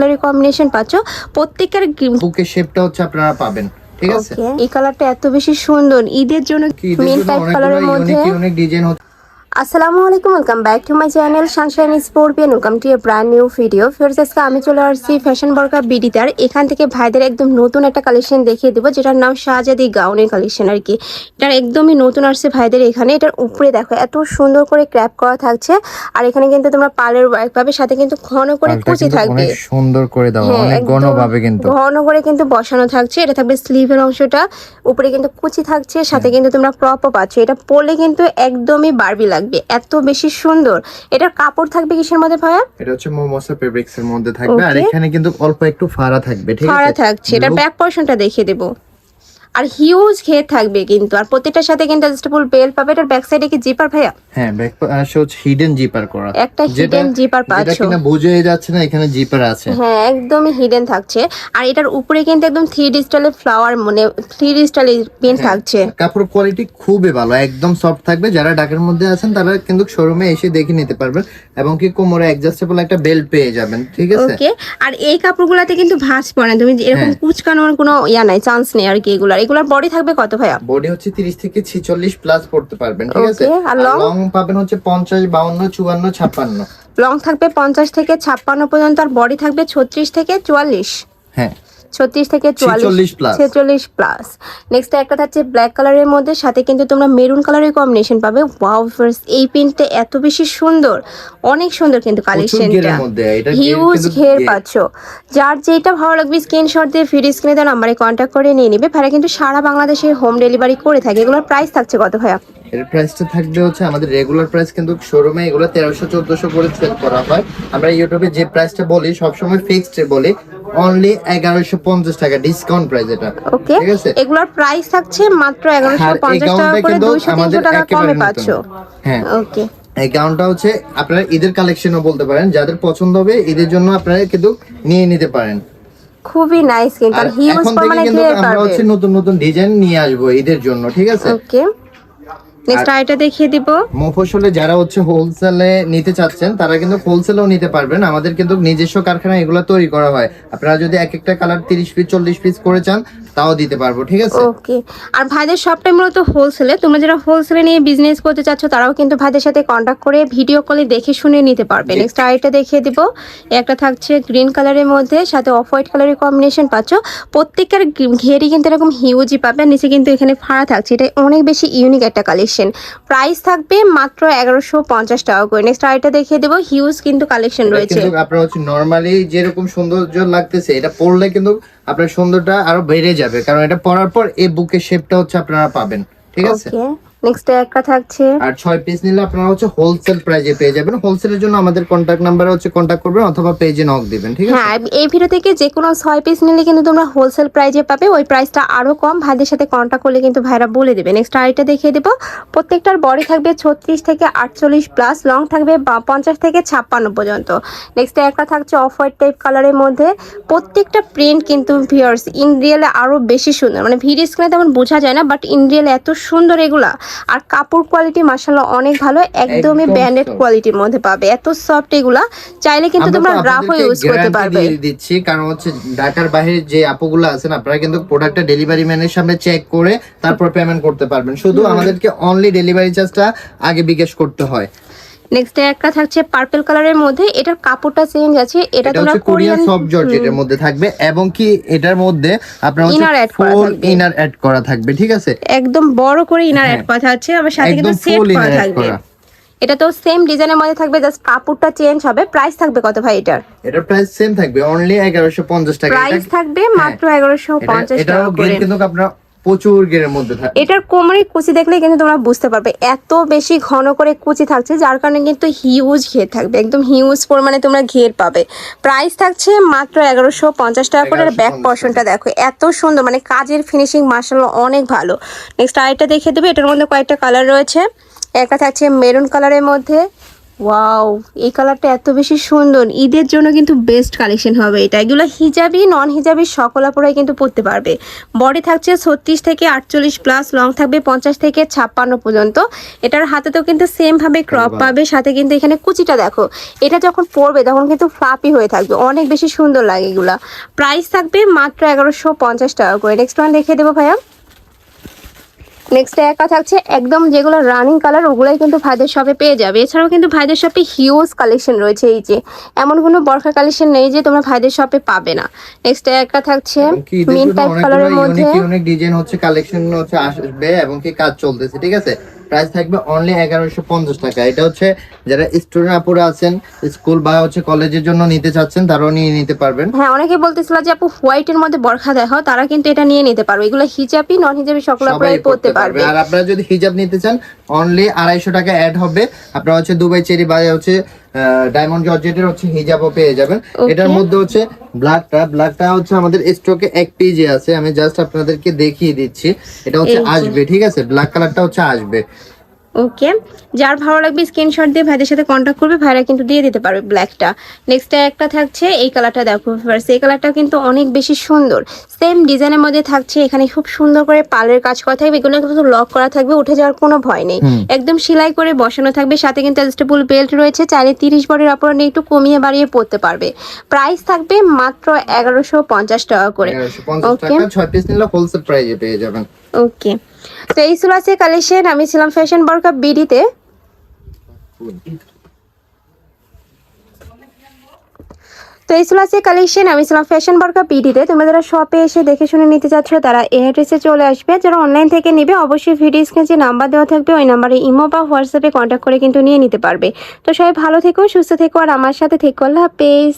কালারের কম্বিনেশন পাচ্ছ প্রত্যেকের বুকের শেপটা হচ্ছে আপনারা পাবেন ঠিক আছে? এই কালারটা এত বেশি সুন্দর ঈদের জন্য মেন টাইপ কালারের মধ্যে ইউনিক ডিজাইন হচ্ছে। আসসালামু আলাইকুম welcome back to my channel sunshine sportian welcome to a brand new video ফিরস আজকে আমি চলে আসছি ফ্যাশন বর্কা বিডিতার এখান থেকে ভাইদের একদম নতুন একটা কালেকশন দেখিয়ে দেবো যেটার নাম শাহজাদি গাউনের কালেকশন আর কি। এটার একদমই নতুন আসছে ভাইদের এখানে। এটার উপরে দেখো এত সুন্দর করে ক্র্যাপ করা থাকছে। আর এখানে কিন্তু তোমরা পালের ওয়ার্ক পাবে সাথে কিন্তু ঘন করে কুচি থাকবে। সুন্দর করে দেওয়া হ্যাঁ, অনেক ঘন ভাবে কিন্তু। ঘন করে কিন্তু বসানো থাকছে। এটা থাকবে স্লিভের অংশটা। উপরে কিন্তু কুচি থাকছে সাথে কিন্তু তোমরা ক্রপও পাচ্ছ। এটা পরলে কিন্তু একদমই বারবি লাগবে এত বেশি সুন্দর। এটার কাপড় থাকবে কিসের মধ্যে ভাইয়া? এটা হচ্ছে মোমোসা ফেব্রিক্স এর মধ্যে থাকবে। আর এখানে কিন্তু অল্প একটু ফাড়া থাকবে ঠিক আছে? ফাড়া থাকছে। এটা ব্যাক পোরশনটা দেখিয়ে দেবো। আর হিউজ ঘের থাকবে কিন্তু। আর প্রত্যেকটার সাথে কিন্তু অ্যাডজাস্টেবল বেল পাবে। এটার ব্যাক সাইডে কি জিপার ভাইয়া? হ্যাঁ ব্যাক পাশে হচ্ছে হিডেন জিপার করা। একটা যেটা- hidden zipper যেটা কিনা বুঝে যাচ্ছে না এখানে জিপার আছে। হ্যাঁ একদমই হিডেন থাকছে। আর এটার উপরে কিন্তু একদম থ্রি ডি স্টাইলের ফ্লাওয়ার মানে থ্রি ডি স্টাইলের পেন। থাকছে। কাপড় কোয়ালিটি খুবই ভালো একদম সফট থাকবে। যারা ঢাকার মধ্যে আছেন তারা কিন্তু শোরুমে এসে দেখে নিতে পারবেন। এবং কি কোমরে অ্যাডজাস্টেবল একটা বেল্ট পেয়ে যাবেন ঠিক আছে? ওকে আর এই কাপড়গুলাতে কিন্তু ভাঁজ পড়ে না। তুমি এরকম হ্যাঁ। কুচকানোর কোনো ইয়া নাই চান্স নেই আর কি এগুলার। এগুলার বডি থাকবে কত ভাইয়া? বডি হচ্ছে 30 থেকে 46 প্লাস পড়তে পারবেন ঠিক আছে? আর লং পাবেন হচ্ছে 50 52 54 56 লং থাকবে পঞ্চাশ থেকে ছাপ্পান্ন পর্যন্ত আর বডি থাকবে ছত্রিশ থেকে চুয়াল্লিশ। হ্যাঁ। ছত্রিশ থেকে চুয়াল্লিশ ছেচল্লিশ প্লাস নেক্সট একটা থাকছে ব্ল্যাক কালারের মধ্যে সাথে কিন্তু তোমরা মেরুন কালারের কম্বিনেশন পাবে। ওয়াও এই প্রিন্টটা এত বেশি সুন্দর। অনেক সুন্দর কিন্তু কালেকশনটা হিউজ ঘের। পাচ্ছ। যার যেটা ভালো লাগবে স্ক্রিনশট দিয়ে ভিডিও স্ক্রিনে দেওয়া নাম্বারে কন্ট্যাক্ট করে নিয়ে নিবে। ভাইরা কিন্তু সারা বাংলাদেশে হোম ডেলিভারি করে থাকে। এগুলোর প্রাইস থাকছে কত ভাইয়া? এর প্রাইসটা থাকবে হচ্ছে আমাদের রেগুলার প্রাইস কিন্তু শোরুমে এগুলো তেরোশো চোদ্দশো করে সেল করা হয়। আমরা ইউটিউবে যে প্রাইসটা বলি সবসময় ফিক্সড বলি অনলি এগারোশো পঞ্চাশ টাকা ডিসকাউন্ট প্রাইস এটা। ওকে ঠিক আছে? এগুলোর প্রাইস থাকছে মাত্র এগারোশো আর এই পঞ্চাশ টাকা করে কিন্তু দুইশো তিনশো আমাদের টাকা কমে। পাচ্ছ। হ্যাঁ। ওকে এই গাউনটা হচ্ছে আপনারা ঈদের কালেকশনও বলতে পারেন যাদের পছন্দ হবে ঈদের জন্য আপনারা কিন্তু নিয়ে নিতে পারেন। খুবই নাইস কিন্তু হিউজ পরিমাণে কিন্তু আমরা হচ্ছে নতুন নতুন ডিজাইন নিয়ে আসব ঈদের জন্য ঠিক আছে? ওকে নেক্সট আইটা দেখিয়ে দিব। মফসলে যারা হচ্ছে হোলসেলে নিতে চাচ্ছেন তারা কিন্তু হোলসেলেও নিতে পারবেন। আমাদের কিন্তু নিজস্ব কারখানা এগুলো তৈরি করা হয়। আপনারা যদি এক একটা কালার তিরিশ পিস চল্লিশ পিস করে চান তাও দিতে পারব ঠিক আছে? ওকে আর ভাইদের সবটাই মূলত হোলসেলে তোমরা যারা হোলসেলে নিয়ে বিজনেস করতে চাচ্ছ তারাও কিন্তু ভাইদের সাথে কন্ট্যাক্ট করে ভিডিও কলে দেখে শুনে নিতে পারবে। নেক্সট আইটা দেখিয়ে দিব। একটা থাকছে গ্রিন কালারের মধ্যে সাথে অফ হোয়াইট কালারের কম্বিনেশন পাচ্ছ। প্রত্যেকটার ঘেরই কিন্তু এরকম হিউজই পাবে। নিচে কিন্তু এখানে ফাড়া থাকছে। এটা অনেক বেশি ইউনিক একটা কালেকশন প্রাইস থাকবে মাত্র এগারোশো পঞ্চাশ টাকা করে। নেক্সট আরেকটা দেখিয়ে দেবো। হিউজ কিন্তু কালেকশন রয়েছে। আপনার হচ্ছে নর্মালি যেরকম সৌন্দর্য লাগতেছে এটা পড়লে কিন্তু আপনার সৌন্দর্যটা আরও বেড়ে যাবে। কারণ এটা পরার পর এই বুকের শেপটা হচ্ছে আপনারা পাবেন। ঠিক আছে? নেক্সট একটা থাকছে। আর ছয় পিস নিলে আপনারা হচ্ছে হোলসেল প্রাইজে পেয়ে যাবেন। হোলসেলের জন্য আমাদের কন্ট্যাক্ট নাম্বারে হচ্ছে কন্ট্যাক্ট করবেন অথবা পেজে নক দিবেন ঠিক আছে? হ্যাঁ এই ভিডিও থেকে যে কোনো ছয় পিস নিলে কিন্তু তোমরা হোলসেল প্রাইজে পাবে। ওই প্রাইসটা আরও কম। ভাইদের সাথে কন্ট্যাক্ট করলে কিন্তু ভাইরা বলে দেবে। নেক্সট আরেকটা দেখিয়ে দেবো। প্রত্যেকটার বডি থাকবে ছত্রিশ থেকে আটচল্লিশ প্লাস লং থাকবে বা- পঞ্চাশ থেকে ছাপ্পান্ন পর্যন্ত। নেক্সট একটা থাকছে অফ হোয়াইট টাইপ কালারের মধ্যে। প্রত্যেকটা প্রিন্ট কিন্তু ভিউয়ার্স ইন রিয়েলে আরও বেশি সুন্দর। মানে ভিডিও স্ক্রিনে তেমন বোঝা যায় না বাট ইন রিয়েলে এত সুন্দর এগুলা। আর কাপড় কোয়ালিটি মাসাল্লাহ অনেক ভালো একদমই একদম ব্যান্ডেড কোয়ালিটির মধ্যে পাবে। এত সফট এগুলা চাইলে কিন্তু তোমরা রাফও ইউজ করতে পারবে। দিচ্ছি কারণ হচ্ছে ঢাকার বাইরে যে আপুগুলো আছেন আপনারা কিন্তু প্রোডাক্টটা ডেলিভারি ম্যানের সামনে চেক করে তারপর পেমেন্ট করতে পারবেন। শুধু আমাদেরকে অনলি ডেলিভারি চার্জটা আগে বিকাশ করতে হয়। নেক্সট একটা থাকছে পার্পল কালারের মধ্যে এটার কাপড়টা চেঞ্জ আছে এটা তোমরা কোরিয়ান সফট জর্জেটের মধ্যে থাকবে এবং কি এটার মধ্যে আপনার Inner add করা থাকবে। ইনার অ্যাড করা থাকবে ঠিক আছে একদম বড় করে ইনার। অ্যাড করা আছে আবার সাথে কিন্তু সেট করা থাকবে। এটা তো সেম ডিজাইনের মধ্যে থাকবে জাস্ট কাপড়টা চেঞ্জ হবে প্রাইস থাকবে কত ভাই এটার এটার প্রাইস সেম থাকবে অনলি এগারোশো পঞ্চাশ টাকা প্রাইস থাকবে হ্যাঁ। মাত্র এগারোশো এটা- পঞ্চাশ এটারও টাকা গের করে কিন্তু আপনার প্রচুর গেরের মধ্যে থাকে। এটার কোমরে কুচি দেখলে কিন্তু তোমরা বুঝতে পারবে এত বেশি ঘন করে কুচি থাকছে যার কারণে কিন্তু হিউজ ঘের থাকবে একদম হিউজ পরিমাণে তোমরা ঘের পাবে। প্রাইস থাকছে মাত্র এগারোশো পঞ্চাশ টাকা করে 1150 ব্যাক পর্শনটা দেখো এত সুন্দর মানে কাজের ফিনিশিং মার্শাল অনেক ভালো। নেক্সট আরেকটা দেখে দেবে এটার মধ্যে কয়েকটা কালার রয়েছে। একটা থাকছে মেরুন কালারের মধ্যে ওয়াও এই কালারটা এত বেশি সুন্দর। ঈদের জন্য কিন্তু বেস্ট কালেকশন হবে এটা। এগুলো হিজাবি নন হিজাবি সকল আপুরাই কিন্তু পরতে পারবে। বডি থাকছে ছত্রিশ থেকে আটচল্লিশ প্লাস লং থাকবে পঞ্চাশ থেকে ছাপ্পান্ন পর্যন্ত। এটার হাতে তো কিন্তু সেমভাবে ক্রপ পাবে সাথে কিন্তু এখানে কুচিটা দেখো। এটা যখন পরবে তখন কিন্তু ফ্লাপি হয়ে থাকবে। অনেক বেশি সুন্দর লাগে এগুলা। প্রাইস থাকবে মাত্র এগারোশো পঞ্চাশ টাকা করে। নেক্সট ওয়ান দেখিয়ে দেবো ভাইয়া। নেক্সট একা থাকছে একদম যেগুলো রানিং কালার ওগুলোই কিন্তু ভাইদের শপে পেয়ে যাবে। এছাড়াও কিন্তু ভাইদের শপে হিউজ কালেকশন রয়েছে এই যে। এমন কোনো বরখা কালেকশন নেই যে তোমরা ভাইদের শপে পাবে না। নেক্সট একটা থাকছে মিন টাইপ কালারের মধ্যে ইউনিক ডিজাইন হচ্ছে কালেকশন হচ্ছে আসবে এবং কি কাজ চলতেছে ঠিক আছে? প্রাইস থাকবে অনলি এগারোশো পঞ্চাশ টাকা। এটা হচ্ছে যারা স্টুডেন্ট আপুরা আছেন স্কুল বা হচ্ছে কলেজের জন্য নিতে চাচ্ছেন তারাও নিয়ে নিতে পারবেন। হ্যাঁ অনেকে বলতেছিল যে আপু হোয়াইটের মধ্যে বরখা দেখাও তারা কিন্তু এটা নিয়ে নিতে পারবে। এগুলো হিজাবই নন হিজাবি সকল আপনারা পড়তে পারবে। আর আপনারা যদি হিজাব নিতে চান অনলি আড়াইশো টাকা অ্যাড হবে। আপনারা হচ্ছে দুবাই চেরি বা হচ্ছে ডায়মন্ড জর্জেটের হচ্ছে হিজাবও পেয়ে যাবেন। এটার মধ্যে হচ্ছে ব্ল্যাকটা ব্ল্যাকটা হচ্ছে আমাদের স্টকে এক পেজে আছে আমি জাস্ট আপনাদেরকে দেখিয়ে দিচ্ছি। এটা হচ্ছে আসবে ঠিক আছে? ব্ল্যাক কালারটা হচ্ছে আসবে। ওকে যার ভালো লাগবে স্ক্রিনশট দিয়ে ভাইদের সাথে কন্ট্যাক্ট করবে ভাইরা কিন্তু দিয়ে দিতে পারবে ব্ল্যাকটা নেক্সট একটা থাকছে এই কালারটা দেখো ফার্স্ট এই কালারটা কিন্তু অনেক বেশি সুন্দর। সেম ডিজাইনের মধ্যে থাকছে এখানে খুব সুন্দর করে পালের কাজ করা থাকবে এগুলো কিন্তু লক করা থাকবে উঠে যাওয়ার কোনো ভয় নেই। একদম সেলাই করে বসানো থাকবে সাথে কিন্তু অ্যাডজাস্টেবল বেল্ট রয়েছে চাইলে তিরিশ বডির অপর নিয়ে একটু কমিয়ে বাড়িয়ে পড়তে পারবে। প্রাইস থাকবে মাত্র এগারোশো পঞ্চাশ টাকা করে। ওকে টাকা ছয় পিস নিলে হোলসেল প্রাইজে পেয়ে যাবেন। ওকে তো এই ছিল আছে কালেকশন আমি ছিলাম ফ্যাশন বরকা বিডিতে তো এই ছিল আজকে কালেকশন আমি ছিলাম ফ্যাশন বার্কা পিডিতে তোমরা যারা শপে এসে দেখে শুনে নিতে চাচ্ছ, তারা এই অ্যাড্রেসে চলে আসবে। যারা অনলাইন থেকে নেবে, অবশ্যই ভিডিও স্ক্রিনে যে নাম্বার দেওয়া থাকবে, ওই নাম্বারে ইমো বা হোয়াটসঅ্যাপে কন্ট্যাক্ট করে কিন্তু নিয়ে নিতে পারবে। তো সবাই ভালো থেকো, সুস্থ থেকো, আর আমার সাথে থেকো। আল্লাহ হাফেজ।